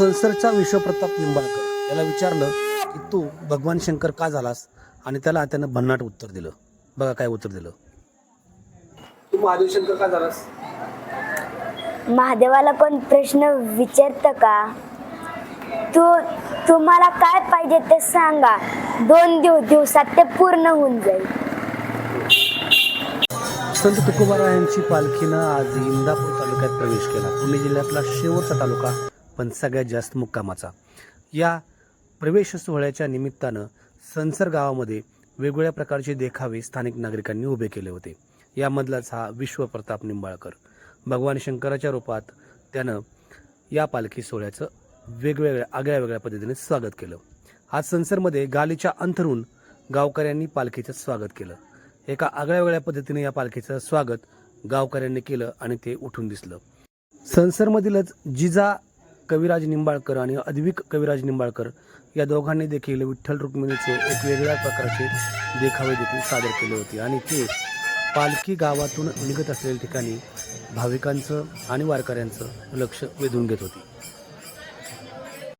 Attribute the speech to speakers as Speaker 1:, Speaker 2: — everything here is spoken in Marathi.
Speaker 1: संसरचा विश्वप्रताप निंबाळकर. याला विचारलं की तू भगवान शंकर का झालास? आणि त्याला त्यानं भन्नाट उत्तर दिलं. बघा काय उत्तर दिलं. तू महादेव शंकर का झालास?
Speaker 2: महादेवाला पण प्रश्न विचारतं का? तू तुम्हाला काय पाहिजे ते सांगा. दोन दिव दिवसात ते पूर्ण होऊन जाईल.
Speaker 1: संत तुकोबारा यांची पालखीनं आज इंदापूर तालुक्यात प्रवेश केला. पुणे जिल्ह्यातला शेवटचा तालुका. पण सगळ्यात जास्त मुक्कामाचा. या प्रवेश सोहळ्याच्या निमित्तानं संसर गावामध्ये वेगवेगळ्या प्रकारचे देखावे स्थानिक नागरिकांनी उभे केले होते. यामधलाच हा विश्वप्रताप निंबाळकर. भगवान शंकराच्या रूपात त्यानं या पालखी सोहळ्याचं वेगवेगळ्या आगळ्या वेगळ्या पद्धतीने स्वागत केलं. आज संसरमध्ये गालीच्या अंथरून गावकऱ्यांनी पालखीचं स्वागत केलं. एका आगळ्या वेगळ्या पद्धतीने या पालखीचं स्वागत गावकऱ्यांनी केलं आणि ते उठून दिसलं. संसरमधीलच जिजा कविराज निंबाळकर आणि अद्विक कविराज निंबाळकर या दोघांनी देखील विठ्ठल रुक्मिणीचे एक वेगळ्या प्रकारचे देखावे देखील सादर केले होते. आणि ते पालखी गावातून निघत असलेल्या ठिकाणी भाविकांचं आणि वारकऱ्यांचं लक्ष वेधून घेत होती.